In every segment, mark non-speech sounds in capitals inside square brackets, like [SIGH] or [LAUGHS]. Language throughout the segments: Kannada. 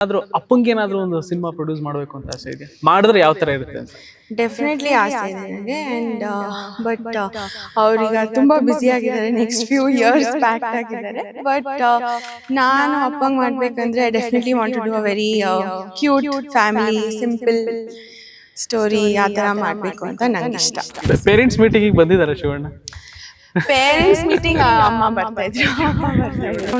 ಆದ್ರೂ ಅಪ್ಪಂಗೆ ಏನಾದ್ರೂ ಒಂದು ಸಿನಿಮಾ ಪ್ರೊಡ್ಯೂಸ್ ಮಾಡಬೇಕು ಅಂತ ಆಸೆ ಇದೆ? ಮಾಡಿದ್ರೆ ಯಾವ ತರ ಇರುತ್ತೆ ಅಂತ? ಡೆಫಿನೆಟ್ಲಿ ಆಸೆ ಇದೆ. ನನಗೆ ಆ್ಯಂಡ್ ಬಟ್ ಅವ್ರೀಗ ತುಂಬಾ ಬ್ಯುಸಿ ಆಗಿದ್ದಾರೆ. ನೆಕ್ಸ್ಟ್ ಫ್ಯೂ ಇಯರ್ಸ್ ಬ್ಯಾಕ್ ಆಗಿದ್ದಾರೆ. ಬಟ್ ನಾನು ಅಪ್ಪಂಗೆ ಮಾಡ್ಬೇಕಂದ್ರೆ definitely want to do a very cute family simple story ಆ ತರ ಮಾಡಬೇಕು ಅಂತ ನಂಗೆ ಇಷ್ಟ ಪೇರೆಂಟ್ಸ್ ಮೀಟಿಂಗ್ ಬಂದಿದ್ದಾರೆ ಶಿವಣ್ಣ? ಪೇರೆಂಟ್ಸ್ ಮೀಟಿಂಗ್ ಅಮ್ಮ ಬರ್ತಾ ಇದ್ರು.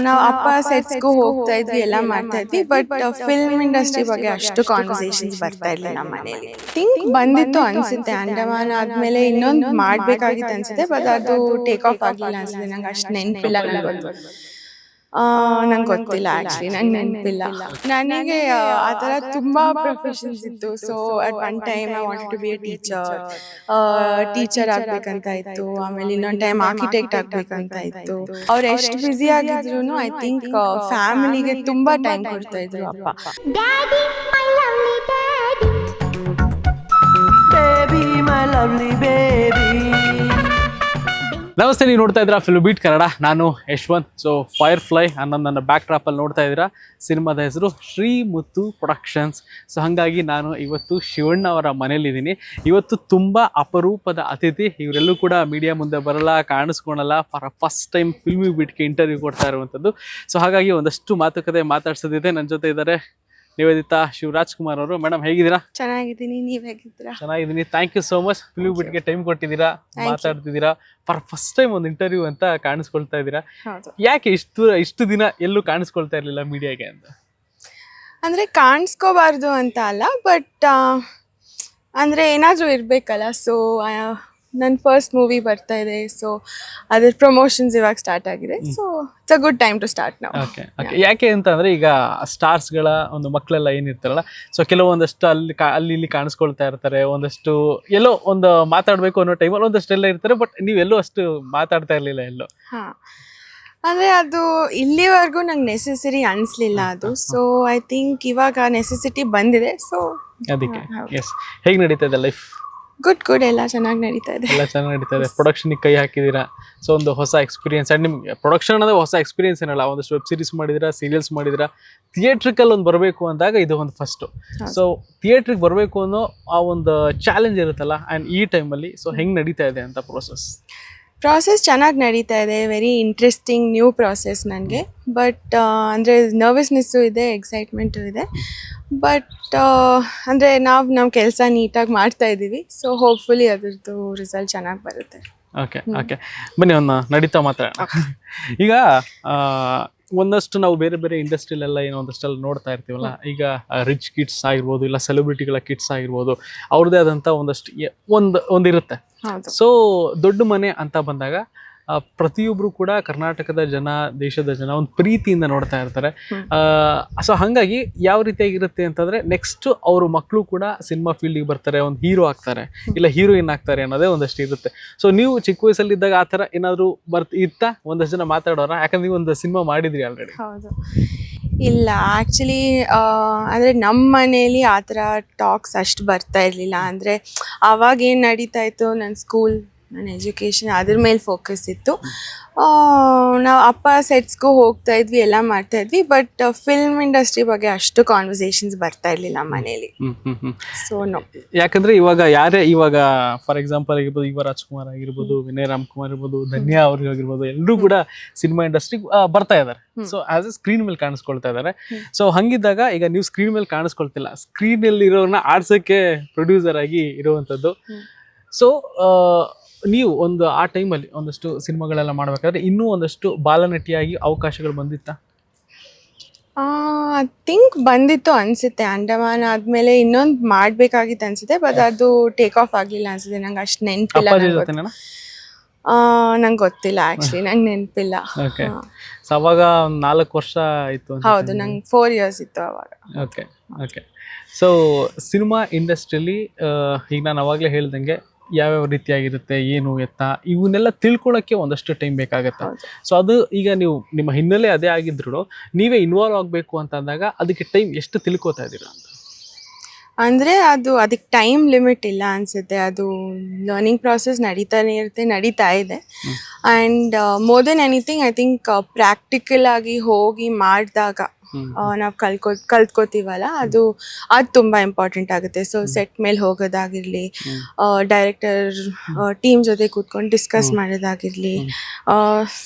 ನಾವು ಅಪ್ಪ ಸೆಟ್ಸ್ಗೂ ಹೋಗ್ತಾ ಇದ್ವಿ ಎಲ್ಲ ಮಾಡ್ತಾ ಇದ್ವಿ ಬಟ್ ಫಿಲ್ಮ್ ಇಂಡಸ್ಟ್ರಿ ಬಗ್ಗೆ ಅಷ್ಟು ಕಾನ್ವರ್ಸೇಷನ್ಸ್ ಬರ್ತಾ ಇರ್ಲಿಲ್ಲ ನಮ್ಮ ಮನೇಲಿ. ಥಿಂಕ್ ಬಂದಿತ್ತು ಅನ್ಸುತ್ತೆ ಅಂಡಮಾನ್ ಆದ್ಮೇಲೆ ಇನ್ನೊಂದು ಮಾಡ್ಬೇಕಾಗಿತ್ತು ಅನ್ಸುತ್ತೆ ಬಟ್ ಅದು ಟೇಕ್ ಆಫ್ ಆಗಿಲ್ಲ ಅನ್ಸುತ್ತೆ ನಂಗೆ ಅಷ್ಟು ನೆನಪಿಲ್ಲ ನನಗೊಂದು ನಂಗೆ ಗೊತ್ತಿಲ್ಲ ಆಕ್ಚುಲಿ ನಂಗೆ ನೆನಪಿಲ್ಲ. ನನಗೆ ಆ ಥರ ತುಂಬ ಪ್ರೊಫೆಷನ್ಸ್ ಇತ್ತು. So at one time I want to be a teacher teacher ಆಗ್ಬೇಕಂತ ಇತ್ತು. ಆಮೇಲೆ ಇನ್ನೊಂದು ಟೈಮ್ ಆರ್ಕಿಟೆಕ್ಟ್ ಆಗ್ಬೇಕಂತ ಇತ್ತು. ಅವ್ರು ಎಷ್ಟು ಬ್ಯುಸಿ ಆಗಿದ್ರು ಐ ಥಿಂಕ್ ಫ್ಯಾಮಿಲಿಗೆ ತುಂಬ ಟೈಮ್ ಕೊಡ್ತಾ ಇದ್ರು ಅಪ್ಪ. Baby my lovely daddy. baby, my lovely baby. ನಮಸ್ತೆ, ನೀವು ನೋಡ್ತಾ ಇದ್ದೀರಾ ಫಿಲ್ಮ್ ಬೀಟ್ ಕನ್ನಡ ನಾನು ಯಶ್ವಂತ್. ಸೊ ಫೈರ್ ಫ್ಲೈ ಅನ್ನೋ ನನ್ನ ಬ್ಯಾಕ್ ಟ್ರಾಪಲ್ಲಿ ನೋಡ್ತಾ ಇದ್ದೀರಾ. ಸಿನಿಮಾದ ಹೆಸರು ಶ್ರೀ ಮುತ್ತು ಪ್ರೊಡಕ್ಷನ್ಸ್ ಸೊ ಹಾಗಾಗಿ ನಾನು ಇವತ್ತು ಶಿವಣ್ಣ ಅವರ ಮನೇಲಿದ್ದೀನಿ ಇವತ್ತು ತುಂಬ ಅಪರೂಪದ ಅತಿಥಿ. ಇವರೆಲ್ಲೂ ಕೂಡ ಮೀಡಿಯಾ ಮುಂದೆ ಬರಲ್ಲ, ಕಾಣಿಸ್ಕೊಳಲ್ಲ. ಫಾರ್ ಫಸ್ಟ್ ಟೈಮ್ ಫಿಲ್ಮಿ ಬೀಟ್ಗೆ ಇಂಟರ್ವ್ಯೂ ಕೊಡ್ತಾ ಇರುವಂಥದ್ದು. ಸೊ ಹಾಗಾಗಿ ಒಂದಷ್ಟು ಮಾತುಕತೆ ಮಾತಾಡ್ಸೋದಿದೆ. ನನ್ನ ಜೊತೆ ಇದ್ದಾರೆ ನಿವೇದಿತಾ ಶಿವರಾಜ್ ಕುಮಾರ್ ಅವರು. ಮೇಡಮ್ ಹೇಗಿದ್ದೀರಾ? ಚೆನ್ನಾಗಿದ್ದೀನಿ. ನೀವ್ ಹೇಗಿದ್ದೀರಾ? ಚೆನ್ನಾಗಿದ್ದೀನಿ. ಥ್ಯಾಂಕ್ ಯು ಸೋ ಮಚ್ ಫಿಲ್ಮ್ ಬಿಟ್ಗೆ ಟೈಮ್ ಕೊಟ್ಟಿದ್ದೀರಾ. ಮಾತಾಡ್ತಿದ್ದೀರಾ? ಫಾರ್ ಫಸ್ಟ್ ಟೈಮ್ ಒಂದು ಇಂಟರ್ವ್ಯೂ ಅಂತ ಕಾಣಿಸ್ಕೊಳ್ತಾ ಇದ್ದೀರಾ? ಯಾಕೆ ಇಷ್ಟು ಇಷ್ಟು ದಿನ ಎಲ್ಲೂ ಕಾಣಿಸ್ಕೊಳ್ತಾ ಇರಲಿಲ್ಲ ಮೀಡಿಯಾಗೆ ಅಂತ? ಅಂದ್ರೆ ಕಾಣಿಸ್ಕೋಬಾರ್ದು ಅಂತ ಅಲ್ಲ ಬಟ್ ಅಂದ್ರೆ ಏನಾದ್ರೂ ಇರ್ಬೇಕಲ್ಲ ಸೊ ನನ್ನ ಫಸ್ಟ್ ಮೂವಿ ಬರ್ತಾ ಇದೆ. ಸೊ ಅದ್ರ ಪ್ರಮೋಷನ್ಸ್ ಇವಾಗ ಸ್ಟಾರ್ಟ್ ಆಗಿದೆ. So it's a good time to start ನಾವು ಓಕೆ ಓಕೆ ಯಾಕೆ ಅಂತಂದ್ರೆ ಈಗ ಸ್ಟಾರ್ಸ್ಗಳ ಒಂದು ಮಕ್ಕಳೆಲ್ಲ ಏನಿರ್ತಾರಲ್ಲ ಸೊ ಕೆಲವೊಂದಷ್ಟು ಅಲ್ಲಿ ಕಾ- ಅಲ್ಲಿ ಇಲ್ಲಿ ಕಾಣಿಸ್ಕೊಳ್ತಾ ಇರ್ತಾರೆ ಒಂದಷ್ಟು ಎಲ್ಲೋ ಒಂದು ಮಾತಾಡಬೇಕು ಅನ್ನೋ ಟೈಮಲ್ಲಿ ಒಂದಷ್ಟು ಎಲ್ಲ ಇರ್ತಾರೆ ಬಟ್ ನೀವೆಲ್ಲೂ ಅಷ್ಟು ಮಾತಾಡ್ತಾ ಇರಲಿಲ್ಲ ಎಲ್ಲೋ. ಹಾ. ಅಂದರೆ ಅದು ಇಲ್ಲಿವರೆಗೂ ನಂಗೆ ನೆಸೆಸರಿ ಅನಿಸ್ಲಿಲ್ಲ ಅದು. ಸೊ ಐ ಥಿಂಕ್ ಇವಾಗ ನೆಸೆಸಿಟಿ ಬಂದಿದೆ. ಸೊ ಅದಕ್ಕೆ ಎಸ್ ಹೇಗೆ ನಡೀತದೆ ಇದೆ ಲೈಫ್ ಗುಡ್ ಗುಡ್ ಎಲ್ಲ ಚೆನ್ನಾಗಿ ನಡೀತಾ ಇದೆ. ಎಲ್ಲ ಚೆನ್ನಾಗಿ ನಡೀತಾ ಇದೆ. ಪ್ರೊಡಕ್ಷನ್ಗೆ ಕೈ ಹಾಕಿದ್ದೀರಾ ಸೊ ಒಂದು ಹೊಸ ಎಕ್ಸ್ಪೀರಿಯನ್ಸ್ ಆ್ಯಂಡ್ ನಿಮ್ಗೆ ಪ್ರೊಡಕ್ಷನ್ ಅನ್ನೋದು ಹೊಸ ಎಕ್ಸ್ಪೀರಿಯನ್ಸ್ ಏನಲ್ಲ? ಒಂದಷ್ಟು ವೆಬ್ ಸೀರೀಸ್ ಮಾಡಿದಿರಾ? ಸೀರಿಯಲ್ಸ್ ಮಾಡಿದಿರಾ? ಥಿಯೇಟ್ರಿಕಲ್ ಒಂದು ಬರಬೇಕು ಅಂದಾಗ ಇದು ಒಂದು ಫಸ್ಟು ಸೊ ಥಿಯೇಟ್ರಿಗೆ ಬರಬೇಕು ಅನ್ನೋ ಆ ಒಂದು ಚಾಲೆಂಜ್ ಇರುತ್ತಲ್ಲ? ಆ್ಯಂಡ್ ಈ ಟೈಮಲ್ಲಿ ಸೊ ಹೆಂಗೆ ನಡೀತಾ ಇದೆ ಅಂತ ಪ್ರೋಸೆಸ್ ಪ್ರಾಸೆಸ್ ಚೆನ್ನಾಗಿ ನಡೀತಾ ಇದೆ. ವೆರಿ ಇಂಟ್ರೆಸ್ಟಿಂಗ್ ನ್ಯೂ ಪ್ರಾಸೆಸ್ ನನಗೆ. ಬಟ್ ಅಂದರೆ ನರ್ವಸ್ನೆಸ್ಸು ಇದೆ ಎಕ್ಸೈಟ್ಮೆಂಟು ಇದೆ. ಬಟ್ ಅಂದರೆ ನಾವು ನಮ್ಮ ಕೆಲಸ ನೀಟಾಗಿ ಮಾಡ್ತಾ ಇದ್ದೀವಿ. ಸೊ ಹೋಪ್ಫುಲಿ ಅದರದ್ದು ರಿಸಲ್ಟ್ ಚೆನ್ನಾಗಿ ಬರುತ್ತೆ. ಓಕೆ ಓಕೆ ಬನ್ನಿ ಒಂದು ನಡೀತಾ ಮಾತ್ರ ಈಗ ಒಂದಷ್ಟು ನಾವು ಬೇರೆ ಬೇರೆ ಇಂಡಸ್ಟ್ರಿಲೆಲ್ಲ ಏನೋ ಒಂದಷ್ಟೆಲ್ಲ ನೋಡ್ತಾ ಇರ್ತೀವಲ್ಲ ಈಗ ರಿಚ್ ಕಿಡ್ಸ್ ಆಗಿರ್ಬೋದು ಇಲ್ಲ ಸೆಲೆಬ್ರಿಟಿಗಳ ಕಿಡ್ಸ್ ಆಗಿರ್ಬೋದು ಅವ್ರದ್ದೇ ಆದಂಥ ಒಂದಷ್ಟು ಒಂದು ಒಂದಿರುತ್ತೆ. ಸೊ ದೊಡ್ಡ ಮನೆ ಅಂತ ಬಂದಾಗ ಆ, ಪ್ರತಿಯೊಬ್ರು ಕೂಡ ಕರ್ನಾಟಕದ ಜನ ದೇಶದ ಜನ ಒಂದು ಪ್ರೀತಿಯಿಂದ ನೋಡ್ತಾ ಇರ್ತಾರೆ. ಸೊ ಹಾಗಾಗಿ ಯಾವ ರೀತಿಯಾಗಿರುತ್ತೆ ಅಂತಂದ್ರೆ ನೆಕ್ಸ್ಟ್ ಅವರು ಮಕ್ಕಳು ಕೂಡ ಸಿನಿಮಾ ಫೀಲ್ಡಿಗೆ ಬರ್ತಾರೆ ಒಂದು ಹೀರೋ ಆಗ್ತಾರೆ. ಇಲ್ಲ ಹೀರೋಯಿನ್ ಆಗ್ತಾರೆ ಅನ್ನೋದೇ ಒಂದಷ್ಟು ಇರುತ್ತೆ. ಸೊ ನೀವು ಚಿಕ್ಕ ವಯಸ್ಸಲ್ಲಿದ್ದಾಗ ಆ ಥರ ಏನಾದರೂ ಬರ್ತ ಇತ್ತ? ಒಂದಷ್ಟು ಜನ ಮಾತಾಡೋರ? ಯಾಕಂದ್ರೆ ನೀವು ಒಂದು ಸಿನಿಮಾ ಮಾಡಿದ್ರಿ ಆಲ್ರೆಡಿ ಹೌದು. ಇಲ್ಲ ಆ್ಯಕ್ಚುಲಿ ಅಂದರೆ ನಮ್ಮ ಮನೇಲಿ ಆ ಥರ ಟಾಕ್ಸ್ ಅಷ್ಟು ಬರ್ತಾ ಇರಲಿಲ್ಲ. ಅಂದರೆ ಆವಾಗ ಏನು ನಡೀತಾ ಇತ್ತು ನನ್ನ ಸ್ಕೂಲ್ ನನ್ನ ಎಜುಕೇಷನ್ ಅದ್ರ ಮೇಲೆ ಫೋಕಸ್ ಇತ್ತು. ನಾವು ಅಪ್ಪ ಸೆಟ್ಸ್ಗೂ ಹೋಗ್ತಾ ಇದ್ವಿ ಎಲ್ಲ ಮಾಡ್ತಾ ಇದ್ವಿ ಬಟ್ ಫಿಲ್ಮ್ ಇಂಡಸ್ಟ್ರಿ ಬಗ್ಗೆ ಅಷ್ಟು ಕಾನ್ವರ್ಸೇಷನ್ಸ್ ಬರ್ತಾ ಇರಲಿಲ್ಲ ಮನೇಲಿ. ಸೊ ನೋ ಯಾಕಂದ್ರೆ ಇವಾಗ ಯಾರೇ ಇವಾಗ ಫಾರ್ ಎಕ್ಸಾಂಪಲ್ ಆಗಿರ್ಬೋದು ಯುವ ರಾಜ್ಕುಮಾರ್ ಆಗಿರ್ಬೋದು ವಿನಯ್ ರಾಮ್ಕುಮಾರ್ ಇರ್ಬೋದು ಧನ್ಯಾ ಅವ್ರಿಗೆ ಆಗಿರ್ಬೋದು ಎಲ್ಲರೂ ಕೂಡ ಸಿನಿಮಾ ಇಂಡಸ್ಟ್ರಿ ಬರ್ತಾ ಇದ್ದಾರೆ. ಸೊ ಆಸ್ ಎ ಸ್ಕ್ರೀನ್ ಮೇಲೆ ಕಾಣಿಸ್ಕೊಳ್ತಾ ಇದ್ದಾರೆ. ಸೊ ಹಂಗಿದ್ದಾಗ ಈಗ ನೀವು ಸ್ಕ್ರೀನ್ ಮೇಲೆ ಕಾಣಿಸ್ಕೊಳ್ತಿಲ್ಲ. ಸ್ಕ್ರೀನ್ ಅಲ್ಲಿ ಇರೋರನ್ನ ಆಡ್ಸಕ್ಕೆ ಪ್ರೊಡ್ಯೂಸರ್ ಆಗಿ ಇರುವಂತದ್ದು ಸೊ ನೀವು ಒಂದು ಆ ಟೈಮಲ್ಲಿ ಒಂದಷ್ಟು ಸಿನಿಮಾಗಳೆಲ್ಲ ಮಾಡಬೇಕಾದ್ರೆ ಇನ್ನೂ ಒಂದಷ್ಟು ಬಾಲನಟಿಯಾಗಿ ಅವಕಾಶಗಳು ಬಂದಿತ್ತಾ? ಐ ಥಿಂಕ್ ಬಂದಿತ್ತು ಅನಿಸುತ್ತೆ. ಅಂಡಮಾನ್ ಆದಮೇಲೆ ಇನ್ನೊಂದು ಮಾಡಬೇಕಾಗಿತ್ತು ಅನಿಸುತ್ತೆ ಬಟ್ ಅದು ಟೇಕ್ ಆಫ್ ಆಗಲಿಲ್ಲ ಅನಿಸುತ್ತೆ. ನಂಗೆ ಅಷ್ಟು ನೆನಪಿಲ್ಲ ನಂಗೆ ಗೊತ್ತಿಲ್ಲ ಆ್ಯಕ್ಚುಲಿ ನಂಗೆ ನೆನಪಿಲ್ಲ. ಓಕೆ ಸೊ ಅವಾಗ ಒಂದು ನಾಲ್ಕು ವರ್ಷ ಇತ್ತು ಹೌದು ನಂಗೆ ಫೋರ್ ಇಯರ್ಸ್ ಇತ್ತು ಅವಾಗ. ಓಕೆ ಓಕೆ ಸೊ ಸಿನಿಮಾ ಇಂಡಸ್ಟ್ರಿಯಲ್ಲಿ ಈಗ ನಾನು ಅವಾಗಲೇ ಹೇಳ್ದಂಗೆ ಯಾವ್ಯಾವ ರೀತಿಯಾಗಿರುತ್ತೆ ಏನು ಎತ್ತ ಇವನ್ನೆಲ್ಲ ತಿಳ್ಕೊಳಕ್ಕೆ ಒಂದಷ್ಟು ಟೈಮ್ ಬೇಕಾಗುತ್ತೆ. ಸೊ ಅದು ಈಗ ನೀವು ನಿಮ್ಮ ಹಿನ್ನೆಲೆ ಅದೇ ಆಗಿದ್ರು ನೀವೇ ಇನ್ವಾಲ್ವ್ ಆಗಬೇಕು ಅಂತ ಅಂದಾಗ ಅದಕ್ಕೆ ಟೈಮ್ ಎಷ್ಟು ತಿಳ್ಕೊತಾ ಇದ್ದೀರಾ ಅಂತ? ಅಂದ್ರೆ ಅದು ಅದಕ್ಕೆ ಟೈಮ್ ಲಿಮಿಟ್ ಇಲ್ಲ ಅನಿಸುತ್ತೆ. ಅದು ಲರ್ನಿಂಗ್ ಪ್ರಾಸೆಸ್ ನಡೀತಾನೆ ಇರುತ್ತೆ ನಡೀತಾ ಇದೆ. And more than anything I think practical ಆಗಿ ಹೋಗಿ ಮಾಡಿದಾಗ ನಾವು ಕಲ್ಕೊ ಕಲ್ತ್ಕೋತೀವಲ್ಲ ಅದು ಅದು ತುಂಬ ಇಂಪಾರ್ಟೆಂಟ್ ಆಗುತ್ತೆ. ಸೊ ಸೆಟ್ ಮೇಲೆ ಹೋಗೋದಾಗಿರಲಿ ಡೈರೆಕ್ಟರ್ ಟೀಮ್ ಜೊತೆ ಕೂತ್ಕೊಂಡು ಡಿಸ್ಕಸ್ ಮಾಡೋದಾಗಿರಲಿ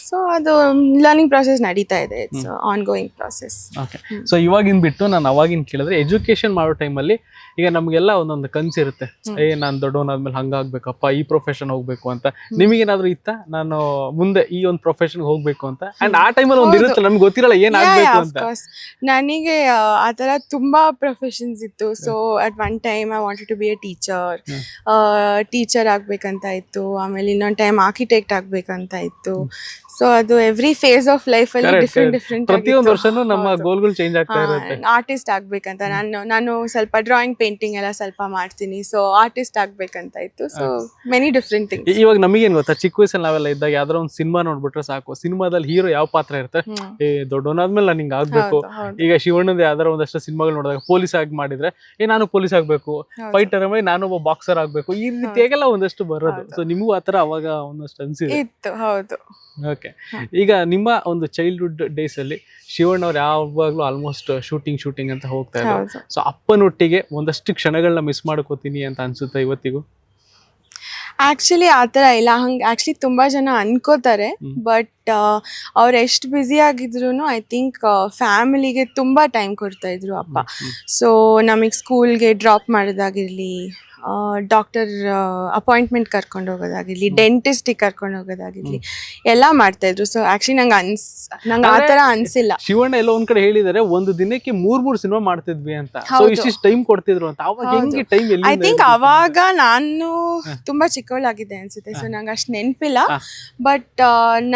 ಸೊ ಅದು ಲರ್ನಿಂಗ್ ಪ್ರಾಸೆಸ್ ನಡೀತಾ ಇದೆ. It's ongoing process okay so ಇವಾಗಿನ ಬಿಟ್ಟು ನಾನು ಅವಾಗಿನ ಕೇಳಿದ್ರೆ ಎಜುಕೇಶನ್ ಮಾಡೋ ಟೈಮಲ್ಲಿ ಈಗ ನಮಗೆಲ್ಲ ಒಂದೊಂದು ಕನ್ಸು ಇರುತ್ತೆ. ಏ ನಾನು ದೊಡ್ಡವನಾದ್ಮೇಲೆ ಹಂಗಾಗ್ಬೇಕಪ್ಪ ಈ ಪ್ರೊಫೆಷನ್ ಹೋಗ್ಬೇಕು ಅಂತ. ನಿಮಗೇನಾದ್ರೂ ಇತ್ತ? ನಾನು ಮುಂದೆ ಈ ಒಂದು ಪ್ರೊಫೆಷನ್ ಹೋಗ್ಬೇಕು ಅಂತ. ಅಂಡ್ ಆ ಟೈಮಲ್ಲಿ ಒಂದು ಇರುತ್ತೆ ನಮ್ಗೆ ಗೊತ್ತಿರಲ್ಲ ಏನಾಗಬೇಕು ಅಂತ. ನನಗೆ ಆ, ಥರ ತುಂಬ ಪ್ರೊಫೆಷನ್ಸ್ ಇತ್ತು. So at one time I wanted to be a teacher teacher ಆಗಬೇಕಂತ ಇತ್ತು. ಆಮೇಲೆ ಇನ್ನೊಂದು ಟೈಮ್ ಆರ್ಕಿಟೆಕ್ಟ್ ಆಗಬೇಕಂತ ಇತ್ತು. ಸೊ ಅದು ಎವ್ರಿ ಫೇಸ್ ಆಫ್ ಲೈಫ್ ಅಲ್ಲಿ ಡಿಫ್ರೆಂಟ್ correct. ಡಿಫ್ರೆಂಟ್ ಪ್ರತಿಯೊಂದು ವರ್ಷನು ನಮ್ಮ ಗೋಲ್ಗಳು ಚೇಂಜ್ ಆಗ್ತಾ ಇರುತ್ತೆ. ಆರ್ಟಿಸ್ಟ್ ಆಗ್ಬೇಕಂತ. ನಾನು ನಾನು ಸ್ವಲ್ಪ ಡ್ರಾಯಿಂಗ್ ಪೇಂಟಿಂಗ್ ಎಲ್ಲ ಸ್ವಲ್ಪ ಮಾಡ್ತೀನಿ. ಸೊ ಆರ್ಟಿಸ್ಟ್ ಆಗ್ಬೇಕಂತ ಇತ್ತು. ಸೊ ಮೆನಿ ಡಿಫ್ರೆಂಟ್ ಥಿಂಗ್ ಇ- ಇವಾಗ ನಮಗೇನ್ ಗೊತ್ತಾ? ಚಿಕ್ಕ ವಯಸ್ಸಲ್ಲಿ ನಾವೆಲ್ಲ ಇದ್ದಾಗ ಯಾವ್ದಾರ ಒಂದು ಸಿನಿಮಾ ನೋಡ್ಬಿಟ್ರೆ ಸಾಕು. ಸಿನಿಮಾದಲ್ಲಿ ಹೀರೋ ಯಾವ ಪಾತ್ರ ಇರ್ತಾರೆ ಏ ದೊಡ್ಡವನಾದ್ಮೇಲೆ ನಾನು ಹಿಂಗ್ ಆಗ್ಬೇಕು. ಈಗ ಶಿವಣ್ಣದ ಯಾವ್ದಾರ ಒಂದಷ್ಟು ಸಿನಿಮಾಗಳು ನೋಡಿದಾಗ ಪೊಲೀಸ್ ಆಗಿ ಮಾಡಿದ್ರೆ ಏ ನಾನು ಪೊಲೀಸ್ ಆಗ್ಬೇಕು. ಫೈಟರ್ ಅಂದ್ರೆ ನಾನು ಒಬ್ಬ ಬಾಕ್ಸರ್ ಆಗ್ಬೇಕು. ಈ ರೀತಿಯಾಗೆಲ್ಲ ಒಂದಷ್ಟು ಬರೋದು. ಸೊ ನಿಮಗೂ ಆತರ ಅವಾಗ ಒಂದಷ್ಟು ಅನ್ಸಿದೆ. ಇತ್ತು ಹೌದು. ಈಗ ನಿಮ್ಮ ಒಂದು ಚೈಲ್ಡ್ಹುಡ್ ಡೇಸ್ ಅಲ್ಲಿ ಶಿವಣ್ಣ ಅವ್ರು ಯಾವಾಗ್ಲೂ ಆಲ್ಮೋಸ್ಟ್ ಶೂಟಿಂಗ್ ಶೂಟಿಂಗ್ ಅಂತ ಹೋಗ್ತಾ ಇದ್ದಾರೆ ಸೊ ಅಪ್ಪನೊಟ್ಟಿಗೆ ಒಂದಷ್ಟು ಕ್ಷಣಗಳನ್ನ ಮಿಸ್ ಮಾಡ್ಕೋತೀನಿ ಅಂತ ಅನ್ಸುತ್ತೆ ಇವತ್ತಿಗೂ? ಆಕ್ಚುಲಿ ಆ ಥರ ಇಲ್ಲ. ಹಂಗೆ ಆ್ಯಕ್ಚುಲಿ ತುಂಬ ಜನ ಅನ್ಕೋತಾರೆ. ಬಟ್ ಅವ್ರು ಎಷ್ಟು ಬ್ಯುಸಿ ಆಗಿದ್ರು ಐ ಥಿಂಕ್ ಫ್ಯಾಮಿಲಿಗೆ ತುಂಬ ಟೈಮ್ ಕೊಡ್ತಾಯಿದ್ರು ಅಪ್ಪ. ಸೊ ನಮಗೆ ಸ್ಕೂಲ್ಗೆ ಡ್ರಾಪ್ ಮಾಡೋದಾಗಿರಲಿ ಡಾಕ್ಟರ್ ಅಪಾಯಿಂಟ್ಮೆಂಟ್ ಕರ್ಕೊಂಡು ಹೋಗೋದಾಗಿರ್ಲಿ ಡೆಂಟಿಸ್ಟಿಗೆ ಕರ್ಕೊಂಡು ಹೋಗೋದಾಗಿರ್ಲಿ ಎಲ್ಲ ಮಾಡ್ತಾ ಇದ್ರು. ಸೊ ಆಕ್ಚುಲಿ ನಂಗೆ ಅನ್ಸ್ ನಂಗೆ ಆ ಥರ ಅನ್ಸಿಲ್ಲ. ಶಿವಣ್ಣ ಎಲ್ಲೋ ಒಂದ್ ಕಡೆ ಹೇಳಿದಾರೆ ಒಂದು ದಿನಕ್ಕೆ ಮೂರ್ ಮೂರ್ ಸಿನಿಮಾ ಮಾಡ್ತಿದ್ವಿ ಅಂತ. ಇಷ್ಟಿಷ್ಟು ಟೈಮ್ ಕೊಡ್ತಿದ್ರು ಅಂತ. ಅವಾಗ ಹೆಂಗೆ ಟೈಮ್ ಐ ಥಿಂಕ್ ಅವಾಗ ನಾನು ತುಂಬಾ ಚಿಕ್ಕವಳಾಗಿದ್ದೆ ಅನ್ಸುತ್ತೆ. ಸೊ ನಂಗೆ ಅಷ್ಟು ನೆನಪಿಲ್ಲ. ಬಟ್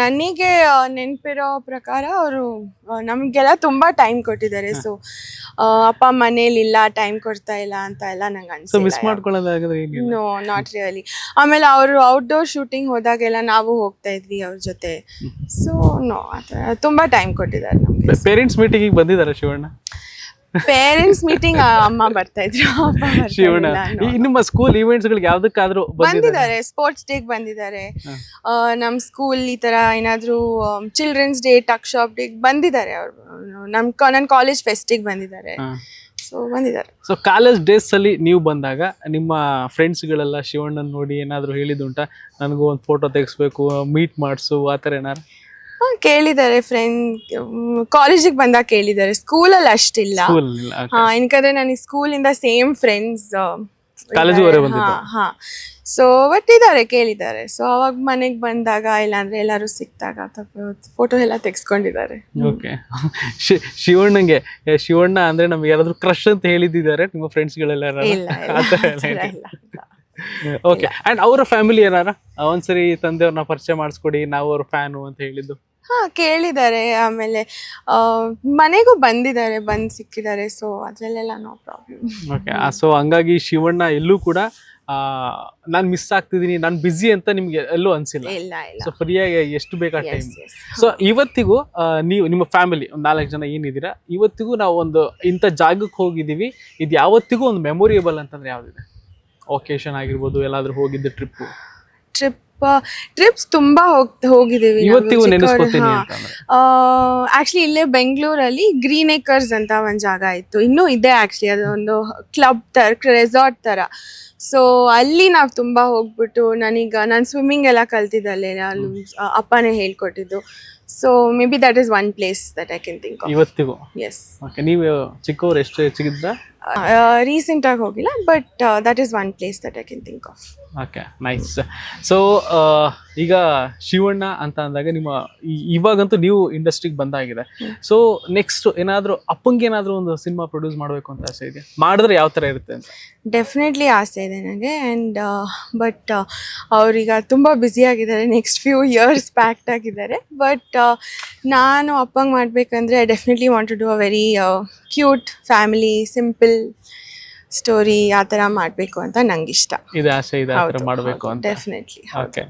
ನನಗೆ ನೆನಪಿರೋ ಪ್ರಕಾರ ಅವರು ನಮಗೆಲ್ಲ ತುಂಬಾ ಟೈಮ್ ಕೊಟ್ಟಿದ್ದಾರೆ. ಸೊ ಅಪ್ಪ ಮನೇಲಿಲ್ಲ ಟೈಮ್ ಕೊಡ್ತಾ ಇಲ್ಲ ಅಂತ ಎಲ್ಲ ನಂಗೆ ಅನ್ಸುತ್ತೆ ಮಿಸ್ ಅನ್ಸಿಲ್ಲ ಏನಿಲ್ಲ ನೋ ನಾಟ್ ರಿಯಲಿ ಆಮೇಲೆ ಅವರು ಔಟ್ಡೋರ್ ಶೂಟಿಂಗ್ ಹೋದಾಗೆಲ್ಲ ನಾವು ಹೋಗ್ತಾ ಇದ್ವಿ ಅವ್ರ ಜೊತೆ. ಸೊ ನೋ ತುಂಬಾ ಟೈಮ್ ಕೊಟ್ಟಿದ್ದಾರೆ ನಮ್ಗೆ. ಪೇರೆಂಟ್ಸ್ ಮೀಟಿಂಗ್ ಬಂದಿದ್ದಾರೆ ಶಿವಣ್ಣ? ಪೇರೆಂಟ್ಸ್ ಮೀಟಿಂಗ್ ಅಮ್ಮ ಬರ್ತಾ ಇದ್ರು. [LAUGHS] ಶಿವಣ್ಣ. ಈ ನಿಮ್ಮ ಸ್ಕೂಲ್ ಇವೆಂಟ್ಸ್ ಗಳಿಗೆ ಯಾವ್ದಕ್ಕಾದ್ರೂ ಬಂದಿದ್ದಾರೆ ಸ್ಪೋರ್ಟ್ಸ್ ಡೇಗ್ ಬಂದಿದ್ದಾರೆ. ನಮ್ ಸ್ಕೂಲ್ ಈ ತರ ಏನಾದ್ರೂ children's day tuck shop day ಬಂದಿದ್ದಾರೆ ಅವ್ರು. ನಮ್ ನನ್ನ ನನ್ ಕಾಲೇಜ್ ಫೆಸ್ಟಿಗೆ ಬಂದಿದ್ದಾರೆ. ಸೊ ಬಂದಿದ್ದಾರೆ. ಸೊ ಕಾಲೇಜ್ ಡೇಸ್ ಅಲ್ಲಿ ನೀವು ಬಂದಾಗ ನಿಮ್ಮ ಫ್ರೆಂಡ್ಸ್ ಗಳೆಲ್ಲ ಶಿವಣ್ಣನ್ ನೋಡಿ ಏನಾದ್ರು ಹೇಳಿದುಂಟಾ ನನಗೂ ಒಂದು ಫೋಟೋ ತೆಗಿಸ್ಬೇಕು ಮೀಟ್ ಮಾಡಿಸು ಆ ಥರ ಏನಾರು ಹಾ, ಕೇಳಿದ್ದಾರೆ ಫ್ರೆಂಡ್ ಕಾಲೇಜಿಗೆ ಬಂದಾಗ ಕೇಳಿದ್ದಾರೆ. ಸ್ಕೂಲಲ್ಲಿ ಅಷ್ಟಿಲ್ಲ. ಹಾ ಯಾಕಂದ್ರೆ ನನಗೆ ಸ್ಕೂಲಿಂದ ಸೇಮ್ ಫ್ರೆಂಡ್ಸ್ ಕಾಲೇಜ್ ಬಂದಿದ್ದು. ಹಾ. ಸೊ ಬಟ್ ಇದ್ದಾರೆ ಕೇಳಿದ್ದಾರೆ. ಸೊ ಅವಾಗ ಮನೆಗೆ ಬಂದಾಗ ಇಲ್ಲಾಂದ್ರೆ ಎಲ್ಲರೂ ಸಿಕ್ತಾಗ ಫೋಟೋ ಎಲ್ಲ ತೆಗೆಸ್ಕೊಂಡಿದ್ದಾರೆ. ಓಕೆ ಶಿವಣ್ಣಂಗೆ ಶಿವಣ್ಣ ಅಂದ್ರೆ ನಮ್ಗೆ ಯಾರಾದ್ರೂ ಕ್ರಶ್ ಅಂತ ಹೇಳಿದ್ದಾರೆ ನಿಮ್ಮ ಫ್ರೆಂಡ್ಸ್ ಗಳೆಲ್ಲ ಇಲ್ಲ ಇಲ್ಲ, ಆ ಥರ ಇಲ್ಲ, ಇಲ್ಲ. ಓಕೆ ಅಂಡ್ ಅವರ ಫ್ಯಾಮಿಲಿ ಏನಾರ ಒಂದ್ಸರಿ ತಂದೆಯವ್ರನ್ನ ಪರಿಚಯ ಮಾಡಿಸ್ಕೊಡಿ ನಾವು ಅವ್ರ ಫ್ಯಾನು ಅಂತ ಹೇಳಿದ್ದು. ಹಾ ಕೇಳಿದ್ದಾರೆ. ಆಮೇಲೆ ಮನೆಗೂ ಬಂದಿದ್ದಾರೆ ಬಂದು ಸಿಕ್ಕಿದ್ದಾರೆ. ಸೊ ಅದ್ರಲ್ಲೆಲ್ಲ ನೋ ಪ್ರಾಬ್ಲಮ್ ಓಕೆ ಸೊ ಹಂಗಾಗಿ ಶಿವಣ್ಣ ಎಲ್ಲೂ ಕೂಡ ನಾನು ಮಿಸ್ ಆಗ್ತಿದ್ದೀನಿ ನಾನು ಬ್ಯುಸಿ ಅಂತ ನಿಮ್ಗೆ ಎಲ್ಲೂ ಅನ್ಸಿಲ್ಲ. ಇಲ್ಲ ಇಲ್ಲ. ಸೊ ಫ್ರೀಯಾಗಿ ಎಷ್ಟು ಬೇಕಾ ಟೈಮ್ ಸೊ ಇವತ್ತಿಗೂ ನೀವು ನಿಮ್ಮ ಫ್ಯಾಮಿಲಿ ಒಂದು ನಾಲ್ಕು ಜನ ಏನಿದ್ದೀರಾ ಇವತ್ತಿಗೂ ನಾವು ಒಂದು ಇಂಥ ಜಾಗಕ್ಕೆ ಹೋಗಿದ್ದೀವಿ. ಇದು ಯಾವತ್ತಿಗೂ ಒಂದು ಮೆಮೊರಿಯಬಲ್ ಅಂತಂದ್ರೆ ಯಾವುದಿದೆ? ಒಕೇಶನ್ ಆಗಿರ್ಬೋದು ಎಲ್ಲಾದರೂ ಹೋಗಿದ್ದ ಟ್ರಿಪ್ಪು ಟ್ರಿಪ್ ಟ್ರಿಪ್ಸ್ ತುಂಬಾ ಹೋಗ್ ಹೋಗಿದ್ದೀವಿ ನಾವು ಇವತ್ತಿಗೂ ಚಿಕ್ಕವ್ರು- ನೆನೆಸ್ಕೊತೀನಿ ಹಾ. ಆಕ್ಚುಲಿ ಇಲ್ಲೇ ಬೆಂಗಳೂರಲ್ಲಿ ಗ್ರೀನ್ ಏಕರ್ಸ್ ಅಂತ ಒಂದು ಜಾಗ ಇತ್ತು. ಇನ್ನೂ ಇದೆ ಆಕ್ಚುಲಿ ಅದೊಂದು ಕ್ಲಬ್ ತರ ರೆಸಾರ್ಟ್ ತರ. ಸೊ ಅಲ್ಲಿ ನಾವು ತುಂಬಾ ಹೋಗ್ಬಿಟ್ಟು ನನಗೆ ನಾನು ಸ್ವಿಮ್ಮಿಂಗ್ ಎಲ್ಲ ಕಲ್ತಿದ್ದಲ್ಲೇ ನಾನು ಅಪ್ಪನೇ ಹೇಳ್ಕೊಟ್ಟಿದ್ದು. So maybe that is one place that I can think ಇವತ್ತಿಗೂ? ಎಸ್ ಓಕೆ ನೀವು ಚಿಕ್ಕವ್ರು ಎಷ್ಟು ಚಿಕ್ಕಿದ್ರ ರೀಸೆಂಟ್ ಆಗಿ ಹೋಗಿಲ್ಲ but that is one place that I can think of okay nice so ಈಗ ಶಿವಣ್ಣ ಅಂತ ಅಂದಾಗ ನಿಮ್ಮ ಇವಾಗಂತೂ ನೀವು ಇಂಡಸ್ಟ್ರಿಗೆ ಬಂದಾಗಿದೆ. ಸೊ ನೆಕ್ಸ್ಟ್ ಏನಾದರೂ ಅಪ್ಪಂಗೆ ಏನಾದರೂ ಒಂದು ಸಿನಿಮಾ ಪ್ರೊಡ್ಯೂಸ್ ಮಾಡಬೇಕು ಅಂತ ಆಸೆ ಇದೆ ಮಾಡಿದ್ರೆ ಯಾವ ಥರ ಇರುತ್ತೆ ಅಂತ? ಡೆಫಿನೆಟ್ಲಿ ಆಸೆ ಇದೆ ನನಗೆ. ಆ್ಯಂಡ್ ಬಟ್ ಅವರೀಗ ತುಂಬ ಆಗಿದ್ದಾರೆ. ನೆಕ್ಸ್ಟ್ ಫ್ಯೂ ಇಯರ್ಸ್ ಪ್ಯಾಕ್ಟ್ ಆಗಿದ್ದಾರೆ. ಬಟ್ ನಾನು ಅಪ್ಪಂಗೆ ಮಾಡಬೇಕಂದ್ರೆ I definitely want to do a very cute family simple story ಆ ಥರ ಮಾಡಬೇಕು ಅಂತ ನಂಗೆ ಇಷ್ಟ ಇದೆ ಆಸೆ ಇದೆ ಮಾಡಬೇಕು ಡೆಫಿನೆಟ್ಲಿ ಓಕೆ